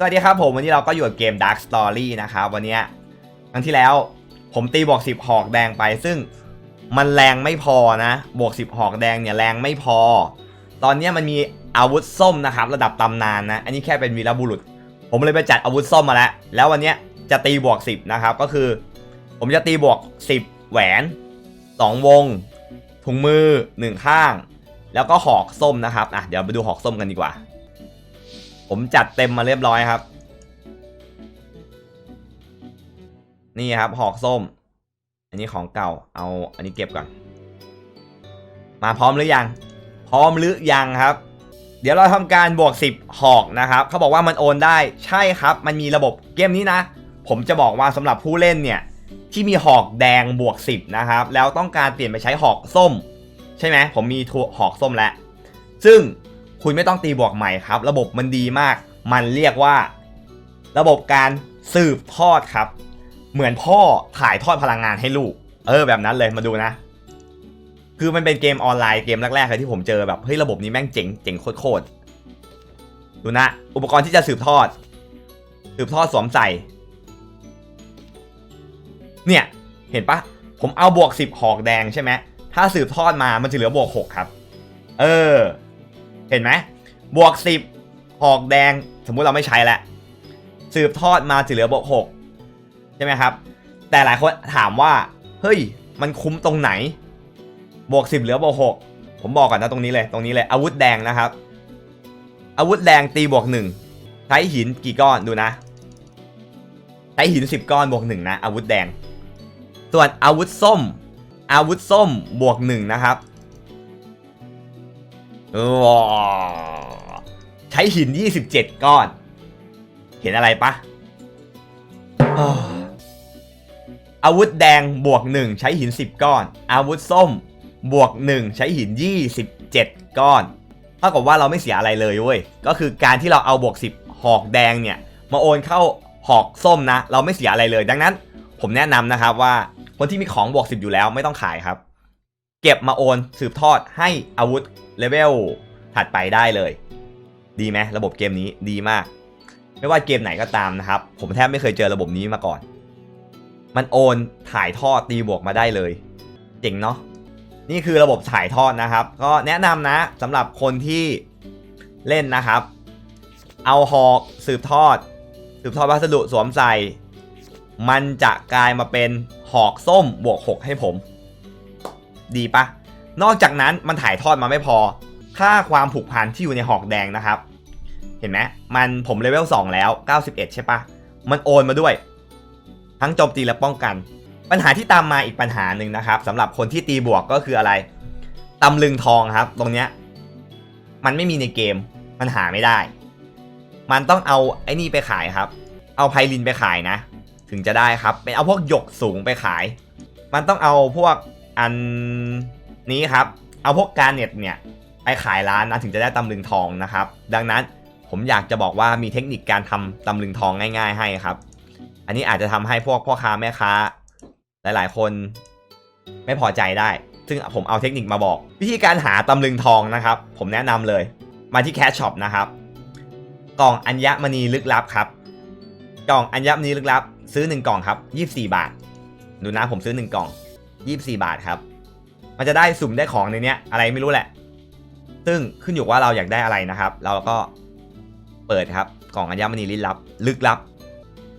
สวัสดีครับผมวันนี้เราก็อยู่กับเกม Dark Story นะครับวันนี้ครั้งที่แล้วผมตีบวก10 หอกแดงไป ซึ่งมันแรงไม่พอนะบวก10 หอกแดงเนี่ยแรงไม่พอ ตอนนี้มันมีอาวุธส้มนะครับระดับตำนานนะ อันนี้แค่เป็นวีรบุรุษ ผมเลยไปจัดอาวุธส้มมาแล้ว แล้ววันนี้จะตีบวก 10 นะครับ ก็คือ ผมจะตีบวก 10 แหวน 2 วง ถุงมือ 1 ข้าง แล้วก็หอกส้มนะครับอะเดี๋ยวไปดูหอกส้มกันดีกว่า ผมจัดเต็มมาเรียบร้อยครับ นี่ครับหอกส้ม อันนี้ของเก่าเอาอันนี้เก็บก่อน มาพร้อมหรือยัง พร้อมหรือยังครับ เดี๋ยวเราทำการบวก 10 หอกนะครับ เขาบอกว่ามันโอนได้ใช่ครับ มันมีระบบเกมนี้นะ ผมจะบอกว่าสำหรับผู้เล่นเนี่ยที่มีหอกแดงบวก 10 นะครับ แล้วต้องการเปลี่ยนไปใช้หอกส้ม ใช่ไหมผมมีทวหอกส้มแล้ว ซึ่ง คุณไม่ต้องตีบวกใหม่ครับ ระบบมันดีมาก มันเรียกว่า ระบบการสืบทอดครับ เหมือนพ่อถ่ายทอดพลังงานให้ลูก เออแบบนั้นเลยมาดูนะ คือมันเป็นเกมออนไลน์เกมแรกๆเลยที่ผมเจอแบบเฮ้ยระบบนี้แม่งเจ๋งเจ๋งโคตรๆดูนะ อุปกรณ์ที่จะสืบทอด สืบทอดสวมใส่ เนี่ยเห็นปะผมเอาบวก10หอกแดงใช่ไหมถ้าสืบทอดมามันจะเหลือบวก6ครับ เออ เห็นไหมบวก 10 หอกแดงสมมุติเราไม่ใช้ล้วสืบทอดมาจะเหลือบวก6ใช่ไหมครับ แต่หลายคนถามว่า เฮ้ย มันคุ้มตรงไหน บวก 10 เหลือบวก6ผมบอกก่อนนะตรงนี้เลยตรงนี้เลยอาวุธแดงนะครับ อาวุธแดงตีบวก1ใช้หินกี่ก้อนดูนะใช้หิน 10 ก้อนบวก1นะอาวุธแดงส่วนอาวุธส้ม อาวุธส้มบวก1นะครับ ใช้หิน 27 ก้อน เห็นอะไรปะอาวอาวุธแดงบวก 1 ใช้หิน 10 ก้อน อาวุธส้มบวก 1 ใช้หิน 27 ก้อนเท่ากับว่าเราไม่เสียอะไรเลยเว้ย ก็คือการที่เราเอาบวก 10 หอกแดงเนี่ย มาโอนเข้าหอกส้มนะ เราไม่เสียอะไรเลย ดังนั้น ผมแนะนำนะครับว่าคนที่มีของบวก 10 อยู่แล้วไม่ต้องขายครับ เก็บมาโอนสืบทอดให้อาวุธ เลเวลถัดไปได้เลย ดีไหมระบบเกมนี้ดีมาก ไม่ว่าเกมไหนก็ตามนะครับ ผมแทบไม่เคยเจอระบบนี้มาก่อน มันโอนถ่ายทอดตีบวกมาได้เลยเจ๋งเนาะนี่คือระบบถ่ายทอดนะครับ ก็แนะนำนะสำหรับคนที่เล่นนะครับ เอาหอกสืบทอด สืบทอดวัสดุสวมใส่ มันจะกลายมาเป็นหอกส้มบวก 6 ให้ผม ดีปะ นอกจากนั้นมันถ่ายทอดมาไม่พอ ค่าความผูกพันที่อยู่ในหอกแดงนะครับ เห็นไหมมันผมเลเวล2แล้ว 91 ใช่ปะมันโอนมาด้วย ทั้งโจมตีและป้องกัน ปัญหาที่ตามมาอีกปัญหาหนึ่งนะครับสำหรับคนที่ตีบวกก็คืออะไรตำลึงทองครับ ตรงเนี้ยมันไม่มีในเกมมันหาไม่ได้ มันต้องเอาไอ้นี่ไปขายครับ เอาไพลินไปขายนะ ถึงจะได้ครับ เป็นเอาพวกหยกสูงไปขาย มันต้องเอาพวกอัน นี้ครับ เอาพวกการเน็ตเนี่ยไปขายร้านนะถึงจะได้ตำลึงทองนะครับ ดังนั้นผมอยากจะบอกว่ามีเทคนิคการทำตำลึงทองง่าย ๆ ให้ครับ อันนี้อาจจะทำให้พวกพ่อค้าแม่ค้า หลายๆ คนไม่พอใจได้ ซึ่งผมเอาเทคนิคมาบอก วิธีการหาตำลึงทองนะครับ ผมแนะนำเลย มาที่แคชช็อปนะครับ กล่องอัญมณีลึกลับครับ กล่องอัญมณีลึกลับ ซื้อ 1 กล่องครับ 24 บาท ดูนะผมซื้อ 1 กล่อง 24 บาทครับ มันจะได้สุ่มได้ของในเนี้ยอะไรไม่รู้แหละ ซึ่งขึ้นอยู่ว่าเราอยากได้อะไรนะครับ เราก็เปิดครับกล่องอัญมณีลึกลับ ลึกลับ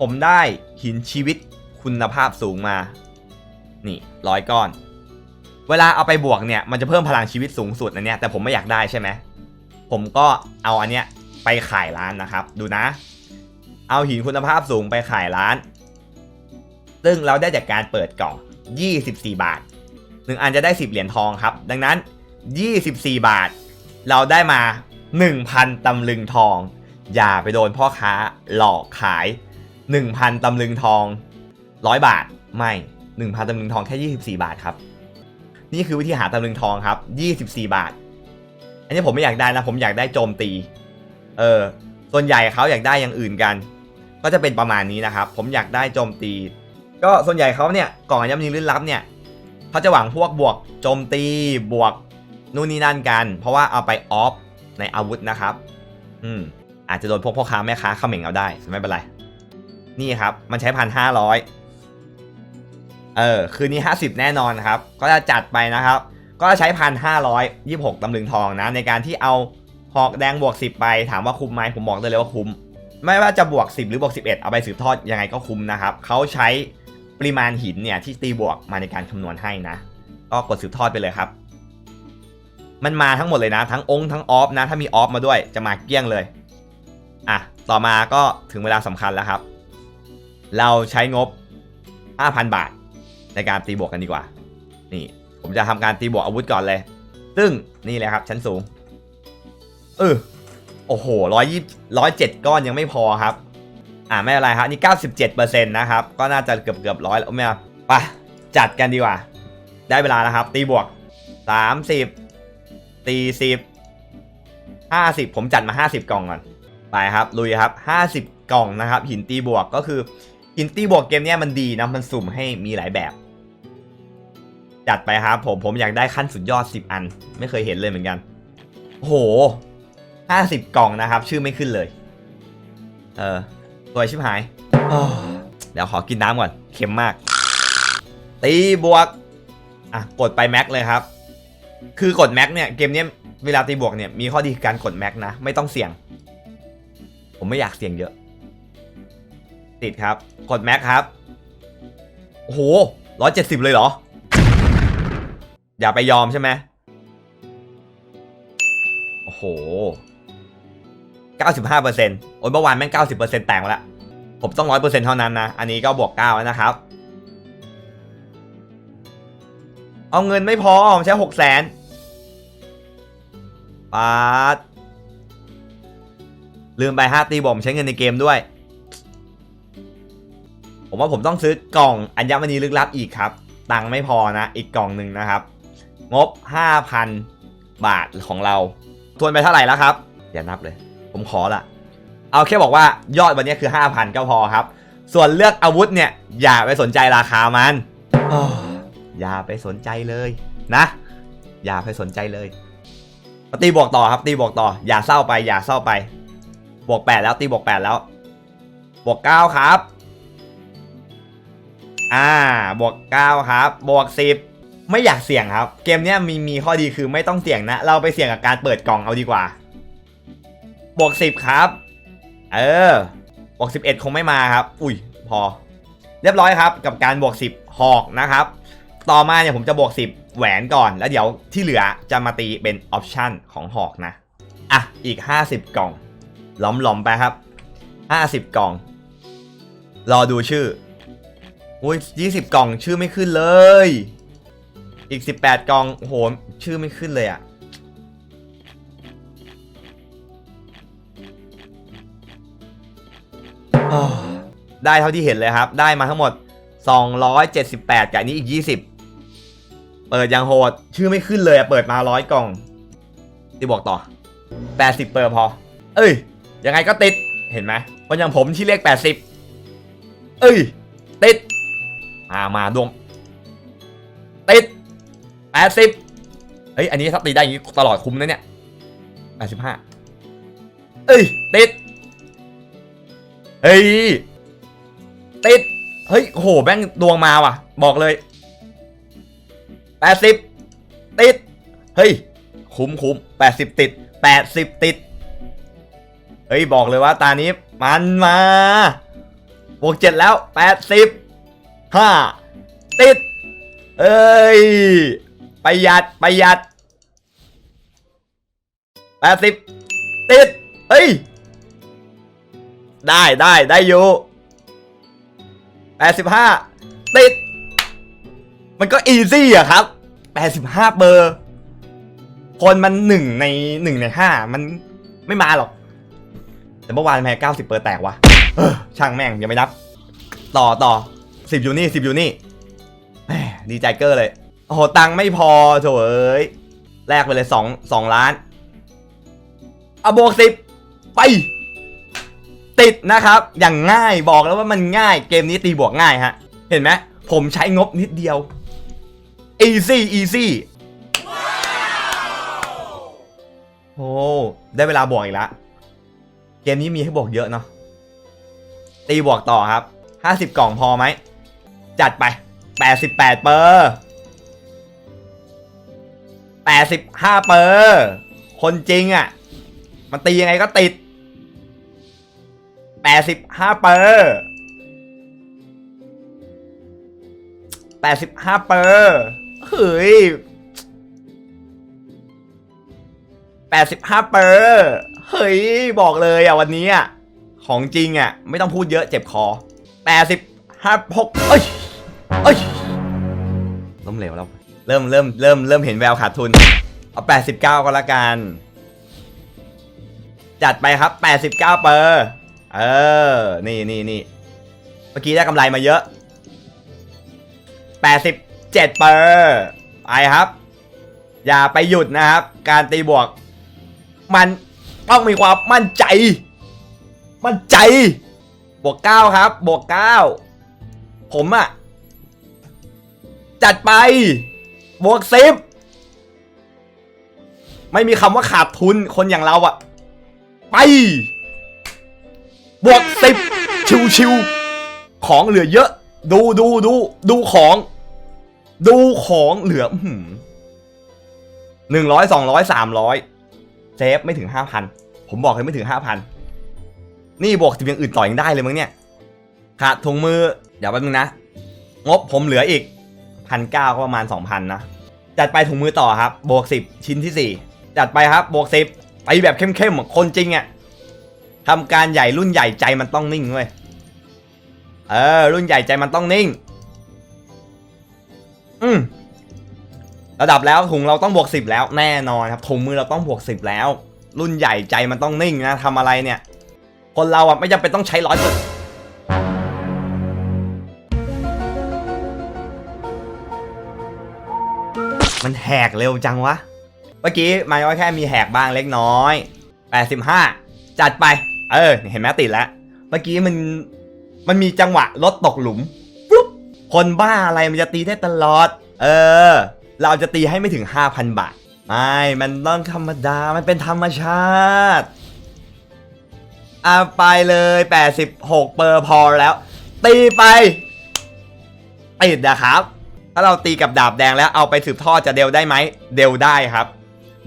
ผมได้หินชีวิตคุณภาพสูงมา นี่ร้อยก้อน เวลาเอาไปบวกเนี่ยมันจะเพิ่มพลังชีวิตสูงสุดอันเนี้ยแต่ผมไม่อยากได้ใช่ไหมผมก็เอาอันเนี้ยไปขายร้านนะครับ ดูนะ เอาหินคุณภาพสูงไปขายร้าน ซึ่งเราได้จากการเปิดกล่อง 24 บาท หนึ่งอันจะได้ 10 เหรียญทองครับ ดังนั้น 24 บาท เราได้มา 1,000 ตำลึงทอง อย่าไปโดนพ่อค้าหลอกขาย 1,000 ตำลึงทอง 100 บาทไม่ 1,000 ตำลึงทองแค่ 24 บาทครับ นี่คือวิธีหาตำลึงทองครับ 24 บาท อันนี้ผมไม่อยากได้นะ ผมอยากได้โจมตี เออ ส่วนใหญ่เขาอยากได้อย่างอื่นกัน ก็จะเป็นประมาณนี้นะครับ ผมอยากได้โจมตี ก็ส่วนใหญ่เขาเนี่ยกล่องอัญมณีลึกลับเนี่ย เขาจะหวังพวกบวกโจมตีบวกนู่นนี่นั่นกัน เพราะว่าเอาไปออฟในอาวุธนะครับ อืม อาจจะโดนพวกพ่อค้าแม่ค้าเขม่งเอาได้ไม่เป็นไร นี่ครับ มันใช้พันห้าร้อยเออ คืนนี้ห้าสิบแน่นอนครับ ก็จะจัดไปนะครับ ก็จะใช้พันห้าร้อยยี่หกตำลึงทองนะ ในการที่เอาหอกแดงบวกสิบไป ถามว่าคุ้มไหมผมบอกได้เลยว่าคุ้ม ไม่ว่าจะบวก 10 หรือบวก 11 เอาไปสืบทอดยังไงก็คุ้มนะครับ เขาใช้ ปริมาณหินเนี่ยที่ตีบวกมาในการคำนวณให้นะ ก็กดสืบทอดไปเลยครับ มันมาทั้งหมดเลยนะ ทั้งองค์ทั้งออฟนะ ถ้ามีออฟมาด้วยจะมาเกลี้ยงเลยอะต่อมาก็ถึงเวลาสำคัญแล้วครับ เราใช้งบ 5,000 บาท ในการตีบวกกันดีกว่า นี่ ผมจะทำการตีบวกอาวุธก่อนเลย ซึ่งนี่เลยครับ ชั้นสูงเออโอ้โหร้อยยี่ร้อยเจ็ดก้อนยังไม่พอครับ อ่าไม่เป็นไรครับนี่เก้าสิบเจ็ดเปอร์เซ็นต์นะครับก็น่าจะเกือบเกือบร้อยแล้วไม่เอาไปจัดกันดีกว่า ได้เวลาแล้วครับ ตีบวกสามสิบตีสิบห้าสิบผมจัดมาห้าสิบกล่องก่อนไปครับลุยครับห้าสิบกล่องนะครับ หินตีบวกก็คือ หินตีบวกเกมเนี้ยมันดีนะมันสุ่มให้มีหลายแบบ จัดไปครับผมผมอยากได้ขั้นสุดยอด 10 อัน ไม่เคยเห็นเลยเหมือนกันโอ้โหห้าสิบกล่องนะครับ ชื่อไม่ขึ้นเลย เออ สวยชิบหายอ้อเดี๋ยวขอกินน้ำก่อน เค็มมาก ตีบวก อะ กดไปแม็กเลยครับ คือกดแม็กเนี่ย เกมเนี้ยเวลาตีบวกเนี่ย มีข้อดีคือการกดแม็กนะ ไม่ต้องเสี่ยง ผมไม่อยากเสี่ยงเยอะ ติดครับ กดแม็กครับ โอ้โหร้อยเจ็ดสิบเลยเหรอ อย่าไปยอมใช่ไหมโอ้โห 95%โอ้ยเมื่อวานแม่ง90%แต่งมาแล้วผมต้อง 100%เท่านั้นนะ อันนี้ก็บวก9แล้วนะครับ เอาเงินไม่พอผมใช้6 0 0 0 0 0ปาดลืมไปฮะตีบอมใช้เงินในเกมด้วย ผมว่าผมต้องซื้อกล่องอัญมณีลึกลับอีกครับ ตังค์ไม่พอนะ อีกกล่องหนึ่งนะครับ งบ 5,000 บาทของเรา ทวนไปเท่าไหร่แล้วครับ อย่านับเลย ผมขอละเอาแค่บอกว่ายอดวันนี้คือ 5,000 ก็พอครับ ส่วนเลือกอาวุธเนี่ย อย่าไปสนใจราคามันอ้ออย่าไปสนใจเลยนะ อย่าไปสนใจเลยมาตีบวกต่อครับตีบวกต่อ อย่าเศร้าไป อย่าเศร้าไป บวก 8 แล้วตีบวก 8 แล้วบวก 9 ครับ อ่าบวก 9 ครับ บวก 10 ไม่อยากเสี่ยงครับ เกมเนี้ยมีมีข้อดีคือไม่ต้องเสี่ยงนะ เราไปเสี่ยงกับการเปิดกล่องเอาดีกว่า บวก10ครับ เออบวก11คงไม่มาครับ อุ้ยพอ เรียบร้อยครับ กับการบวก10หอกนะครับ ต่อมาเนี่ยผมจะบวก10แหวนก่อน แล้วเดี๋ยวที่เหลือจะมาตีเป็นออปชันของหอกนะ อะ อีก50กล่องล้อมๆไปครับ50กล่อง รอดูชื่อ อุ้ย20กล่องชื่อไม่ขึ้นเลย อีก18กล่องโอ้โหชื่อไม่ขึ้นเลยอะ่ ได้เท่าที่เห็นเลยครับ ได้มาทั้งหมด 278กับอันนี้อีก 20 เปิดยังโหด ชื่อไม่ขึ้นเลยอะเปิดมาร้อยกล่องที่บอกต่อ 80 เปิดพอ เอ้ย ยังไงก็ติด เห็นไหมคนอย่างผมที่เรียก80 เอ้ย ติด มามาดวงติด 80 เฮ้ย อันนี้ถ้าตีได้อย่างนี้ตลอดคุ้มนะเนี่ย 85 เอ้ย ติด เฮ้ย ติด เฮ้ยโหแม่งดวงมาว่ะ บอกเลย80ติด เฮ้ย คุ้มคุ้ม80ติด80ติด เฮ้ย บอกเลยว่าตานี้มันมาบวกเจ็ดแล้ว80 5ติด เอ้ย ประหยัดประหยัด80ติดเฮ้ย ได้ได้ได้อยู่85ติด มันก็อีซี่อะครับ85เบอร์ คนมันหนึ่งในหนึ่งในห้ามันไม่มาหรอก แต่เมื่อวานแพ้90เปอร์แตกวะช่างแม่งยังไม่นับ ต่อต่อ10อยู่นี่10อยู่นี่ดีใจเกอร์เลย โอ้โห ตังไม่พอโถเอ้ยแลกไปเลย2 2ล้านเอาบวก10ไป ติดนะครับ อย่างง่ายบอกแล้วว่ามันง่ายเกมนี้ตีบวกง่ายฮะ เห็นไหมผมใช้งบนิดเดียว easy easy โอ้ได้เวลาบวกอีกแล้วเกมนี้มีให้บวกเยอะเนาะตีบวกต่อครับ 50 กล่องพอไหม จัดไป 88 เปอร์85 เปอร์ คนจริงอะ่ะ มันตียังไงก็ติด 85เปอร์85เปอร์เฮ้ย85เปอร์เฮ้ย บอกเลยอะวันนี้อะ ของจริงอะ ไม่ต้องพูดเยอะเจ็บคอ85 6เอ้ย เอ้ยล้มเหลวแล้ว เริ่มเริ่มเริ่มเริ่มเห็นแววขาดทุน เอา 89 ก็แล้วกัน จัดไปครับ 89 เปอร์ เออ นี่นี่นี่เมื่อกี้ได้กำไรมาเยอะ 87เปอร์ไปครับ อย่าไปหยุดนะครับ การตีบวก มันต้องมีความมั่นใจ มั่นใจ บวก 9 ครับ บวก 9 ผมอะจัดไป บวก 10 ไม่มีคำว่าขาดทุนคนอย่างเราอะไป บวก10ชิวๆของเหลือเยอะ ดูดูดูดูของ ดูของเหลือหนึ่งร้อยสองร้อยสามร้อยเซฟไม่ถึงห้าพันผมบอกเลยไม่ถึงห้าพันนี่บวกสิบอย่างอื่นต่อยังได้เลยมั้งเนี่ยขาดถุงมือ เดี๋ยวแป๊บนึงนะ งบผมเหลืออีกพันเก้าก็ประมาณสองพันนะ จัดไปถุงมือต่อครับ บวกสิบชิ้นที่สี่จัดไปครับ บวกสิบไปแบบเข้มๆคนจริงอะ่ะ ทำการใหญ่รุ่นใหญ่ใจมันต้องนิ่งเว้ย เออ รุ่นใหญ่ใจมันต้องนิ่ง อืมระดับแล้วถุงเราต้องบวกสิบแล้วแน่นอนครับถุงมือเราต้องบวกสิบแล้ว รุ่นใหญ่ใจมันต้องนิ่งนะทำอะไรเนี่ย คนเราอะไม่จำเป็นต้องใช้ร้อยเปอร์มันแหกเร็วจังวะ เมื่อกี้มันก็แค่มีแหกบ้างเล็กน้อย 85 จัดไป เออ เห็นไหมติดแล้ว เมื่อกี้มันมันมีจังหวะรถตกหลุมปุ๊บคนบ้าอะไรมันจะตีได้ตลอด เออ เราจะตีให้ไม่ถึง 5,000 บาท ไม่ มันต้องธรรมดา มันเป็นธรรมชาติอะไปเลย 86 เปอร์พอแล้ว ตีไปติดนะครับ ถ้าเราตีกับดาบแดงแล้วเอาไปสืบทอดจะเดลได้ไหม เดลได้ครับ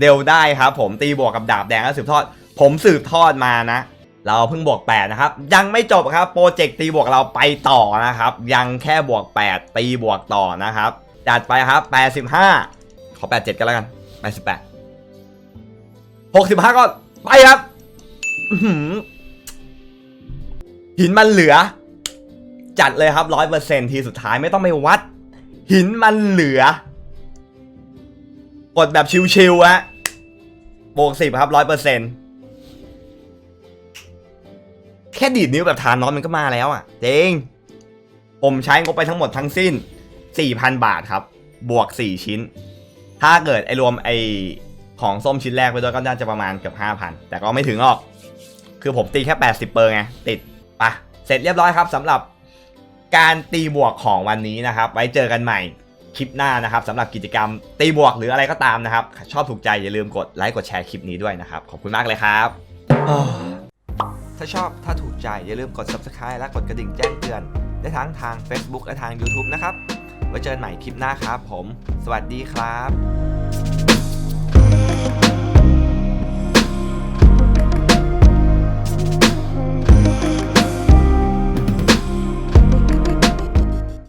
เดลได้ครับ ผมตีบวกกับดาบแดงแล้วสืบทอด ผมสืบทอดมานะ เราเพิ่งบวก 8 นะครับ ยังไม่จบครับโปรเจกต์ตีบวกเราไปต่อนะครับ ยังแค่บวก 8 ตีบวกต่อนะครับ จัดไปครับ 85 ขอ 87 กันแล้วกัน 88 65 ก็ไปครับหินมันเหลือ จัดเลยครับ 100%ทีสุดท้ายไม่ต้องไปวัด หินมันเหลือกดแบบชิวๆฮะบวก10 ครับ 100% แค่ดีดนิ้วแบบทานน้อยมันก็มาแล้วอะเจงผมใช้งบไปทั้งหมดทั้งสิ้น 4,000 บาทครับ บวก 4 ชิ้น ถ้าเกิดไอรวมไอของส้มชิ้นแรกไปด้วยก็น่าจะประมาณเกือบ5,000 แต่ก็ไม่ถึงหรอก คือผมตีแค่ 80 เปอร์ไง ติดปะเสร็จเรียบร้อยครับสำหรับการตีบวกของวันนี้นะครับ ไว้เจอกันใหม่คลิปหน้านะครับสำหรับกิจกรรมตีบวกหรืออะไรก็ตามนะครับ ชอบถูกใจอย่าลืมกดไลค์กดแชร์คลิปนี้ด้วยนะครับ ขอบคุณมากเลยครับ ถ้าชอบถ้าถูกใจอย่าลืมกด subscribe และกดกระดิ่งแจ้งเตือน ได้ทั้งทาง Facebook และทาง YouTube นะครับ ไว้เจอกันใหม่คลิปหน้าครับผม สวัสดีครับ